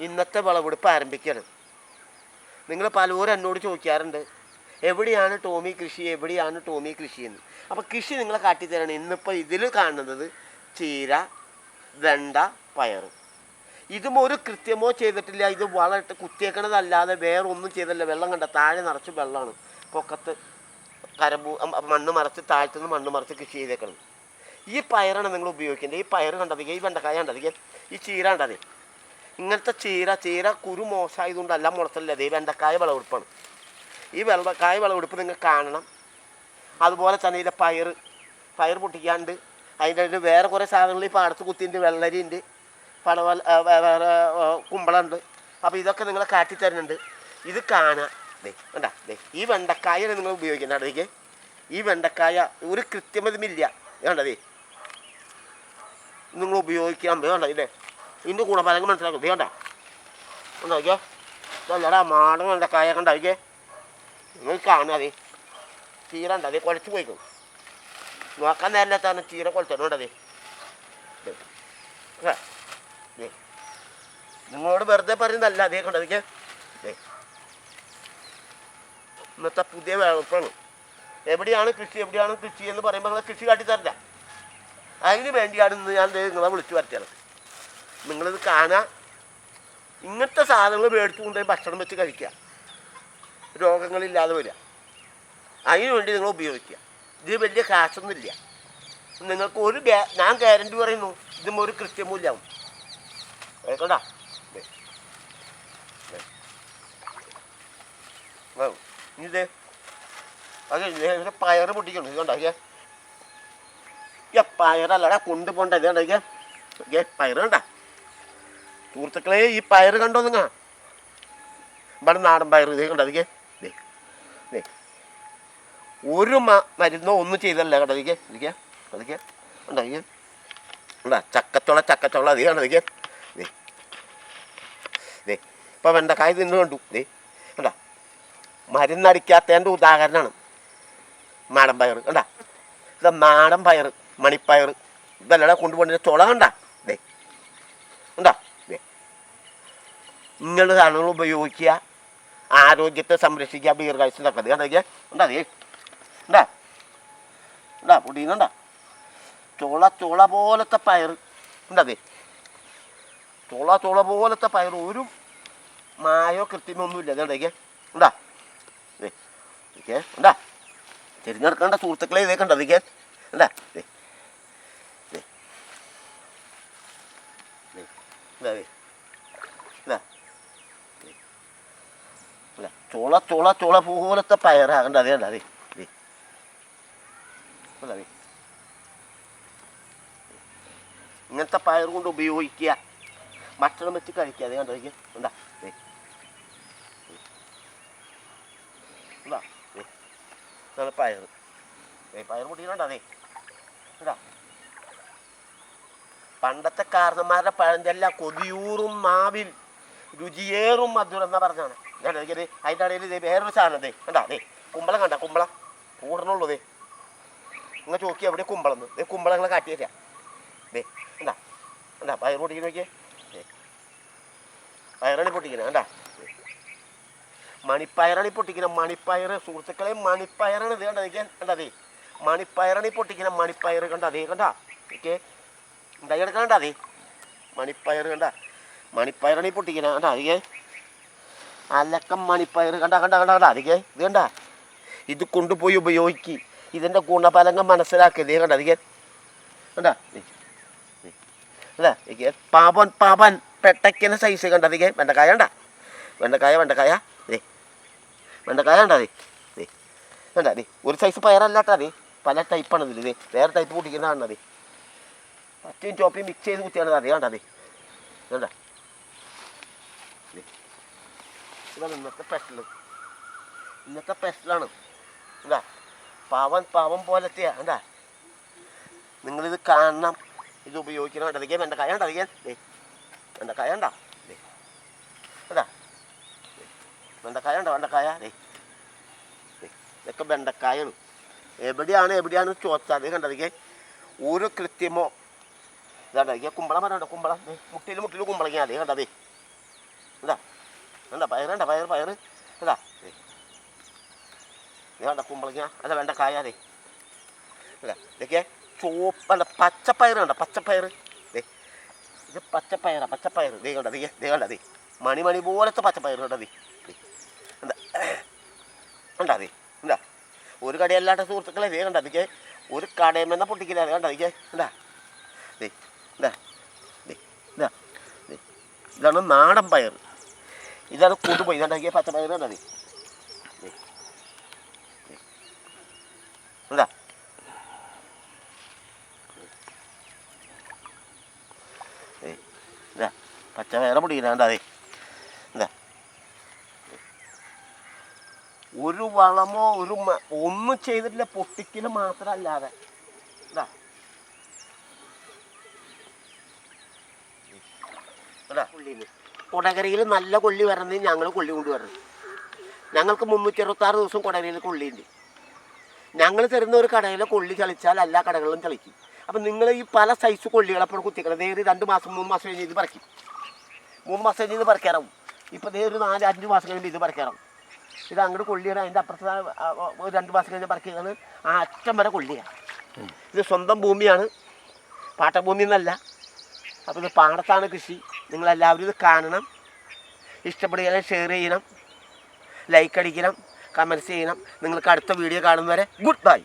ഇന്നത്തെ വിളവെടുപ്പ് ആരംഭിക്കരുത് നിങ്ങൾ പലരും എന്നോട് ചോദിക്കാറുണ്ട് എവിടെയാണ് ടോമി കൃഷി? എവിടെയാണ് ടോമി കൃഷി? എന്ന്. അപ്പോൾ കൃഷി നിങ്ങളെ കാട്ടിത്തരാണ്. ഇന്നിപ്പോൾ ഇതിൽ കാണുന്നത് ചീര വെണ്ട പയർ. ഇതും ഒരു കൃത്യമോ ചെയ്തിട്ടില്ല. ഇത് വളമിട്ട് കുത്തിയേക്കണതല്ലാതെ വേറെ ഒന്നും ചെയ്തില്ല. വെള്ളം കണ്ട താഴെ നിറച്ച് വെള്ളമാണ്. പൊക്കത്ത് കരമ്പൂ മണ്ണ് മറച്ച് താഴ്ത്തുനിന്ന് മണ്ണ് മറച്ച് കൃഷി ചെയ്തേക്കണം ഈ പയറാണ് നിങ്ങൾ ഉപയോഗിക്കേണ്ടത്. ഈ പയർ കണ്ടതിക്കുക ഈ വെണ്ടക്കായ കണ്ടതിക്കുക ഈ ചീര കണ്ടത്. ഇങ്ങനത്തെ ചീര ചീര കുരു മോശമായതുകൊണ്ടല്ല മുളച്ചല്ല ഇത് വെണ്ടക്കായ വിളവെടുപ്പാണ്. ഈ വെള്ളക്കായ വിളവെടുപ്പ് നിങ്ങൾ കാണണം. അതുപോലെ തന്നെ ഇതിലെ പയർ പയർ പൊട്ടിക്കാണ്ട് അതിന്റെ ഇടയിൽ വേറെ കുറേ സാധനങ്ങൾ ഈ പാടത്ത് കുത്തിന്റെ വെള്ളരി ഉണ്ട് പടവൽ വേറെ കുമ്പളമുണ്ട്. അപ്പോൾ ഇതൊക്കെ നിങ്ങൾ കാട്ടിത്തരുന്നുണ്ട് ഇത് കാണുക ദേ വേണ്ട ദേ ഈ വെണ്ടക്കായാണ് നിങ്ങൾ ഉപയോഗിക്കേണ്ടത് അതിലേക്ക് ഈ വെണ്ടക്കായ ഒരു കൃത്യമതുമില്ല. വേണ്ടതേ നിങ്ങൾ ഉപയോഗിക്കാൻ വേണ്ട ഇല്ലേ ഇതിന്റെ ഗുണഫലങ്ങൾ മനസ്സിലാക്കും. വേണ്ട ഉണ്ടാക്കിയോ ഇതല്ലടാ മാടം വെണ്ടക്കായ കണ്ടാക്കിയേ നിങ്ങൾ കാണാതെ ചീര ഉണ്ട്? അതേ കുഴച്ച് പോയിക്കും നോക്കാൻ നേരത്താണ് ചീര കുഴച്ചിട്ടുണ്ടതേ നിങ്ങളോട് വെറുതെ പറയുന്നതല്ല അതേ കണ്ടതൊക്കെ ഇന്നത്തെ പുതിയ വേണം എവിടെയാണ് കൃഷി? എവിടെയാണ് കൃഷി എന്ന് പറയുമ്പോൾ നിങ്ങളെ കൃഷി കാട്ടി കാട്ടിത്തരില്ല. അതിന് വേണ്ടിയാണ് ഇന്ന് ഞാൻ നിങ്ങളെ വിളിച്ചു വരുത്തിയത്. നിങ്ങളിത് കാണാൻ ഇങ്ങനത്തെ സാധനങ്ങൾ മേടിച്ചു കൊണ്ടുപോയി ഭക്ഷണം വെച്ച് കഴിക്കുക. രോഗങ്ങളില്ലാതെ വരിക. അതിനുവേണ്ടി നിങ്ങൾ ഉപയോഗിക്കുക. ഇത് വലിയ കാശൊന്നുമില്ല നിങ്ങൾക്ക് ഒരു ഞാൻ ഗ്യാരണ്ടി പറയുന്നു ഇതും ഒരു കൃത്യമൂല്യമാവും. ആ, ഇത്. അത് ഇതിലെ പയറ് പൊട്ടിക്കണം ഇത്? ഈ പയറല്ലടാ കൊണ്ടുപോണ്ട ഇത് കണ്ടോ? ഏ പയറ് കണ്ട? സുഹൃത്തുക്കളെ ഈ പയറ് കണ്ടോ നിങ്ങ ഇവിടെ നാടൻ പയറ് ഇതേ കണ്ടോ? ദേ ദേ. ഒരു മരുന്നോ ഒന്നും ചെയ്തല്ല കണ്ടോ? അതിക്കേ ഇരിക്കെ അതിക്കേ. ഉണ്ടോ ഉണ്ടാ ചക്കച്ചോള ചക്കച്ചോള അതേ കണ്ടോ? അതിക്കേ. ദേ ദേ. ഇപ്പം വെണ്ടക്കായ തിന്നു കണ്ടു. ദേ കണ്ടോ? മരുന്നടിക്കാത്തതിന്റെ ഉദാഹരണമാണ് നാടൻ പയർ കണ്ട? ഇതാ നാടൻ പയർ മണിപ്പയർ ഇതല്ലടാ കൊണ്ടുപോകേണ്ട ചുള കണ്ട ദേ ഉണ്ടാ ദേ ഇങ്ങനെ സാധനങ്ങൾ ഉപയോഗിക്കുക. ആരോഗ്യത്തെ സംരക്ഷിക്കുക ദീർഘായുസിനൊക്കെ അത് കണ്ടോ ഉണ്ടാ ഉണ്ടാ ഉണ്ടാ പൊടിയുന്നുണ്ടാ ചോള ചോള പോലത്തെ പയർ ഉണ്ടാ ചുള ചോള പോലത്തെ പയർ ഒരു മായോ കൃത്യമൊന്നുമില്ല അതേണ്ടേക്ക് ഉണ്ടാ ഏ ഉണ്ടാ തിരഞ്ഞെടുക്കേണ്ട സുഹൃത്തുക്കളെ ഇതേ കണ്ടോ ഇരിക്കെ ഉണ്ടാ ദേ ദേ ദേ ഇതാ ദേ ഇതാ ദേ. ഇല്ല ചോള ചോള പോലത്തെ പയറാ അതേ അതേ ദേ ഇങ്ങനത്തെ പയർ കൊണ്ട് ഉപയോഗിക്കുക ഭക്ഷണം വെച്ച് കഴിക്കുക അതേ കണ്ടോ ഉണ്ടാ ഉണ്ടാ ഇതാണ് പയർ പയർ പൊട്ടിക്കണ്ട അതേ ഇതാ പണ്ടത്തെ കാരണന്മാരുടെ പഴഞ്ചൊല്ല കൊതിയൂറും മാവിൽ രുചിയേറും മധുരം എന്നാ പറഞ്ഞാണ്. അതിന്റെ ഇടയിൽ വേറൊരു സാധനം ദേ കണ്ടാ ദേ കുമ്പളം കണ്ട കുമ്പള. കൂടണുള്ളൂ ദേ. നിങ്ങൾ ചോക്കി അവിടെ കുമ്പളം ദേ കുമ്പളങ്ങളെ കാട്ടി തരാം. ദേ എന്താ എന്താ പയർ പൊട്ടിക്കണ നോക്കിയേ. ദേ പയറാണി പൊട്ടിക്കണ കണ്ടാ. ദേ. മണിപ്പയറാണി പൊട്ടിക്കണ മണിപ്പയർ സുഹൃത്തുക്കളെ മണിപ്പയറാണ് ഇത് കണ്ടത് കണ്ടാ ദേ. മണിപ്പയറാണി പൊട്ടിക്കണ മണിപ്പയർ കണ്ടാ ദേ കണ്ടാ. ഓക്കെ ഉണ്ടായി കിടക്കണ്ട അതേ മണിപ്പയർ കണ്ട. മണിപ്പയറാണി പൊട്ടിക്കണേ. കണ്ട അധികെ അലക്കം മണിപ്പയർ. കണ്ട കണ്ട കണ്ട കണ്ട അധികെ ഇത് കണ്ട. ഇത് കൊണ്ടുപോയി ഉപയോഗിക്ക്. ഇതിന്റെ ഗുണഫലങ്ങൾ മനസ്സിലാക്കി. ഇതേ കണ്ട അധികെ കണ്ട അല്ല. പാപൻ പാപൻ പെട്ടക്കിന് സൈസ് കണ്ട അധികെ വെണ്ടക്കായ കണ്ട. വെണ്ടക്കായ വെണ്ടക്കായ. ദേ. വെണ്ടക്കായ കണ്ട അതെ ദേ. കണ്ട അതെ ഒരു സൈസ് പയറല്ലാട്ടാ അതേ പല ടൈപ്പാണ് ഇതിൽ ഇതേ വേറെ ടൈപ്പ് കുട്ടിക്കുന്നതാണ് അതെ പച്ചയും ചോപ്പയും മിക്സ് ചെയ്ത് കുത്തിയാണ് അത് കണ്ടത് വേണ്ട ഇതാണ് ഇന്നത്തെ പെസ്റ്റൽ ഇന്നത്തെ പെസ്റ്റലാണ് എന്താ പാവൻ പാവം പോലത്തെയാ എന്താ? നിങ്ങളിത് കാണണം. ഇത് ഉപയോഗിക്കണം. കണ്ടതിക്കാൻ എന്റെ കയ കണ്ടതിക്കാൻ ദേ എന്റെ കയ ഉണ്ടോ ദേ എന്താ വെണ്ടക്കായ ഉണ്ടോ വെണ്ടക്കായ ദേ ഇതൊക്കെ വെണ്ടക്കായാണ് എവിടെയാണ് എവിടെയാണ് ചോദിച്ചാൽ അത് കണ്ടതിക്കാൻ ഒരു കൃത്യമോ ഇതാണ്ട കുമ്പളം പറഞ്ഞോ? കുമ്പളം. മുട്ടിയിൽ മുട്ടിൽ കുമ്പളങ്ങ അതേ കണ്ടതേ എന്താ എന്താ വേണ്ട പയർ പയർ എന്താ? വേണ്ട കുമ്പളങ്ങ. അല്ല വേണ്ട കായ അതെ അല്ല ഇതൊക്കെ ചോപ്പ് അല്ല പച്ചപ്പയർ വേണ്ട പച്ചപ്പയർ ഇത് പച്ചപ്പയറാ പച്ചപ്പയർ ദേ കണ്ട? ദേ ദേ കണ്ട? ദേ. മണി മണി പോലത്തെ പച്ചപ്പയർ കണ്ട. എന്താ? കണ്ടാ? ദേ. എന്താ? ഒരു കടയല്ലാത്ത സുഹൃത്തുക്കളെ ദേ കണ്ട? അതൊക്കെ ഒരു കടയമെന്ന പൊട്ടിക്കില്ല? കണ്ട? അതൊക്കെ എന്താ? ദേ. എന്താ? ദേ. എന്താ. ഇതാണ് നാടൻ പയർ ഇതാണ് കൊണ്ടുപോയി ഇതാണ്ടാക്കിയ. ദേ. എന്താ ഏ ഇതാ. പച്ച വേറെ പൊടിയില്ലാണ്ട് അതെ എന്താ ഒരു വളമോ ഒരു ഒന്നും ചെയ്തിട്ടില്ല. പൊട്ടിക്കൽ മാത്രമല്ലാതെ. ഇതാ. കൊള്ളിന്ന് കൊടകരയിൽ നല്ല കൊള്ളി വരണത് ഞങ്ങൾ കൊള്ളി കൊണ്ടുവരണം ഞങ്ങൾക്ക് മുന്നൂറ്റി അറുപത്താറ് ദിവസം കൊടകരയിൽ കൊള്ളിയുണ്ട്. ഞങ്ങൾ തരുന്ന ഒരു കടയിലെ കൊള്ളി കളിച്ചാൽ എല്ലാ കടകളിലും ചളിക്കും. അപ്പം നിങ്ങൾ ഈ പല സൈസ് കൊള്ളികൾ അപ്പോൾ കുത്തിക്കണം നേരി രണ്ട് മാസം മൂന്ന് മാസം കഴിഞ്ഞ് ഇത് പറിക്കും. മൂന്ന് മാസം കഴിഞ്ഞ് ഇത് പറിക്കാറാവും. ഇപ്പം ദേ ഒരു നാല് അഞ്ച് മാസം കഴിഞ്ഞ് ഇത് പറിക്കാറാവും. ഇത് അങ്ങോട്ട് കൊള്ളിയാണ്. അതിന്റെ അപ്പുറത്ത് ഒരു രണ്ട് മാസം കഴിഞ്ഞ് പറിക്കുന്നത് ആ അറ്റം വരെ കൊള്ളിയാണ്. ഇത് സ്വന്തം ഭൂമിയാണ്. പാട്ടഭൂമി എന്നല്ല. അപ്പോൾ ഇത് പാടത്താണ് കൃഷി. നിങ്ങളെല്ലാവരും ഇത് കാണണം. ഇഷ്ടപ്പെടുകയാണെങ്കിൽ ഷെയർ ചെയ്യണം. ലൈക്ക് അടിക്കണം. കമന്റ്സ് ചെയ്യണം. നിങ്ങൾക്ക് അടുത്ത വീഡിയോ കാണുന്നവരെ ഗുഡ് ബൈ